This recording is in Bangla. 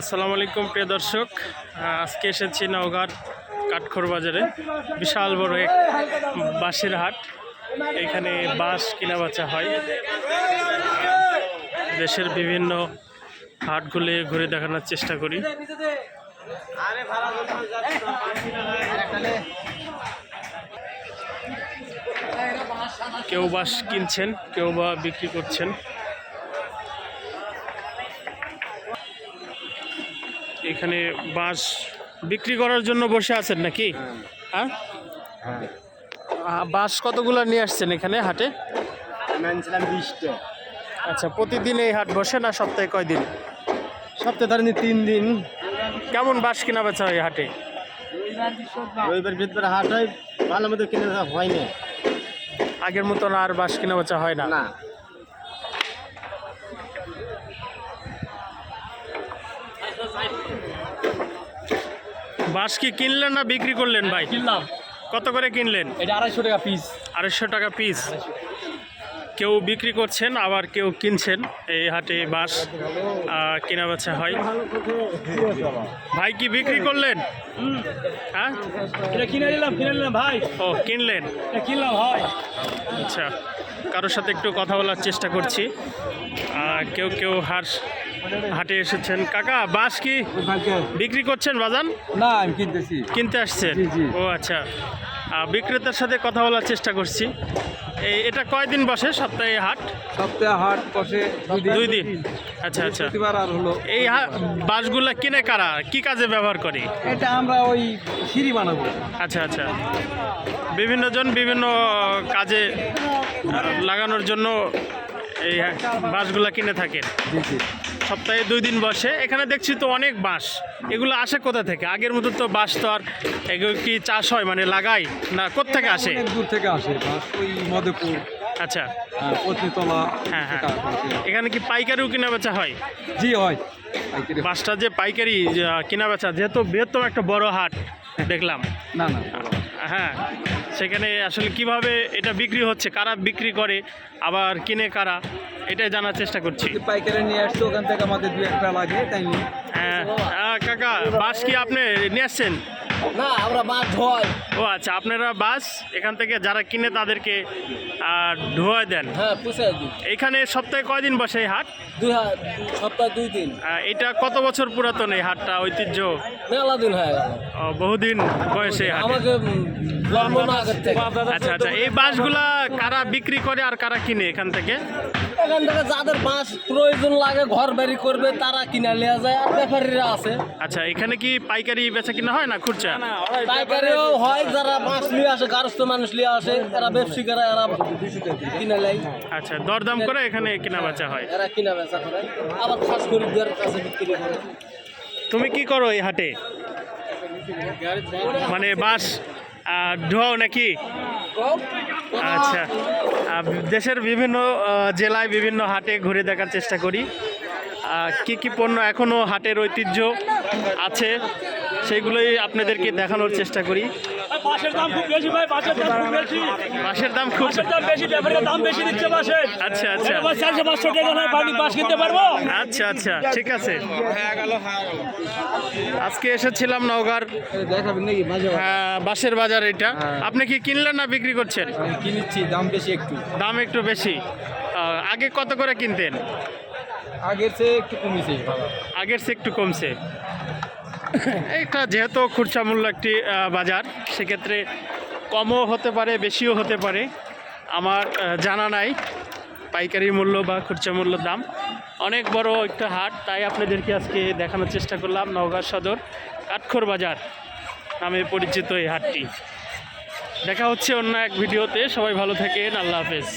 আসসালামু আলাইকুম, প্রিয় দর্শক। আজকে এসেছি নওগাঁর কাঠখোর বাজারে। বিশাল বড় এক বাঁশের হাট। এখানে বাঁশ কিনা বেচা হয়। দেশের বিভিন্ন হাটগুলি ঘুরে দেখানোর চেষ্টা করি। কেউ বাঁশ কিনছেন, কেউ বা বিক্রি করছেন। এখানে বাঁশ বিক্রি করার জন্য বসে আছেন নাকি? হ্যাঁ? আহ, বাঁশ কতগুলো নিয়ে আসছেন এখানে হাটে? আচ্ছা প্রতিদিন এই হাট বসে না সপ্তাহে কয়দিন? সপ্তাহে ধরেন তিন দিন। কেমন বাঁশ কেনা বেচা হয় হাটে? রবিবার বৃহস্পতিবার হাট হয় ভালো মতো কিনে দেওয়া হয় না। আগের মতন আর বাঁশ কেনা বেচা হয় না। বাঁশ কি কিনলেন না বিক্রি করলেন ভাই? কিনলাম। কত করে কিনলেন? এটা আড়াইশো টাকা পিস আড়াইশো টাকা পিস কেউ বিক্রি করছেন আবার কেউ কিনছেন এই হাটে বাঁশ কেনা বেচা হয়। ভাই কি বিক্রি করলেন? হ্যাঁ কিনে নিলাম কিনে নিলাম ভাই। ও কিনলেন? কিনলাম আচ্ছা কারোর সাথে একটু কথা বলার চেষ্টা করছি। কেউ কেউ হাট হাটে এসেছেন। কাকা বাঁশ কি বিক্রি করছেন বাজান? না আমি কিনতেছি। কিনতে আসছেন। ও আচ্ছা। বিক্রেতার সাথে কথা বলার চেষ্টা করছি। এই এটা কয়দিন বসে সপ্তাহে হাট? সপ্তাহে হাট বসে দুই দিন। আচ্ছা আচ্ছা। আর হলো এই বাঁশগুলা কিনে কারা? কি কাজে ব্যবহার করে? এটা আমরা ওই সিঁড়ি বানাবো। আচ্ছা আচ্ছা। বিভিন্ন জন বিভিন্ন কাজে লাগানোর জন্য এই বাঁশগুলা কিনে থাকেন। জি জি। সপ্তাহে দুই দিন বসে। এখানে দেখছি তো অনেক বাঁশ। এগুলো আসে কোথা থেকে? আগের মতো তো বাঁশ তো আর এগুলো কি চাষ হয়? মানে লাগাই না কোথেকে আসে? দূর থেকে আসে ওই মধুপুর। আচ্ছা। পত্নীতলা হ্যাঁ হ্যাঁ। এখানে কি পাইকারিও কিনা বেচা হয়? জি হয়। বাঁশটা যে পাইকারি কেনা বেচা যেহেতু বৃহত্তম একটা বড় হাট দেখলাম। না না হ্যাঁ সেখানে আসলে কীভাবে এটা বিক্রি হচ্ছে কারা বিক্রি করে আবার কিনে কারা? এটাই জানার চেষ্টা করছি। পাইকারি নিয়ে আসতো ওখান থেকে আমাদের দু একটা লাগে তাই হ্যাঁ। কাকা বাস কি আপনি নিয়ে আসছেন? না আমরা মাছ ধোয়াই। ও আচ্ছা আপনারা বাস এখান থেকে যারা কিনে তাদেরকে ধোয়া দেন। হ্যাঁ পুষে দিই। এখানে সপ্তাহে কয়দিন বসে এই হাট? দুই হা- সপ্তাহ দুই দিন। এটা কত বছর পুরাতন এই হাটটা ঐতিহ্য? মেলা দিন হয়ে। গেল বহুদিন বয়সে আমাকে আচ্ছা আচ্ছা এই বাসগুলা কারা বিক্রি করে আর কারা কিনে এখান থেকে? এখান থেকে যাদের বাঁশ প্রয়োজন লাগে ঘর বাড়ি করবে তারা কিনে নেওয়া যায় আর ব্যাপারীরা আছে। আচ্ছা এখানে কি পাইকারি বেচা কিনা হয় না খুচরা? পাইকারিও হয় যারা বাঁশ নিয়ে আসে গারস্থ মানুষ নিয়ে আসে এরা ব্যবসায়ীরা এরা কিনে নেয়। আচ্ছা দরদাম করে এখানে কেনা বেচা হয়। এরা কিনা বেচা করে। আবার খাস খরিদ্দারের কাছে বিক্রি করে। তুমি কি করো এই হাটে? মানে বাস ঢোয়াও নাকি? আচ্ছা। দেশের বিভিন্ন জেলায় বিভিন্ন হাটে ঘুরে দেখার চেষ্টা করি। কি কি পণ্য এখনও হাটের ঐতিহ্য আছে? সেগুলোই আপনাদেরকে দেখানোর চেষ্টা করি। বাসের দাম খুব বেশি ভাই বাসের দাম খুব বেশি। বাঁশের দাম খুব দাম বেশি ব্যাপারের দাম বেশি দিচ্ছে বাসের আচ্ছা আচ্ছা। চারশো পাঁচশো টাকা নয় বাড়ি বাস কিনতে পারব? আচ্ছা আচ্ছা ঠিক আছে। আজকে এসেছিলাম নওগাঁর দেখাবেন নাকি মাঝে হ্যাঁ, বাঁশের বাজার এটা। আপনি কি কিনলেন না বিক্রি করছেন? কিনেছি দাম বেশি একটু। দাম একটু বেশি। আগে কত করে কিনতেন? আগের চেয়ে একটু কমেছে। আগের চেয়ে একটু কমছে। এটা যেহেতু খুচরা মূল্য একটি বাজার, সেক্ষেত্রে কমও হতে পারে, বেশিও হতে পারে। আমার জানা নাই পাইকারি মূল্য বা খুচরা মূল্য দাম। অনেক বড় একটা হাট, তাই আপনাদেরকে আজকে দেখানোর চেষ্টা করলাম, নওগাঁ সদর কাঠখোর বাজার নামে পরিচিত এই হাটটি। দেখা হচ্ছে অন্য এক ভিডিওতে, সবাই ভালো থাকেন, আল্লাহ হাফেজ।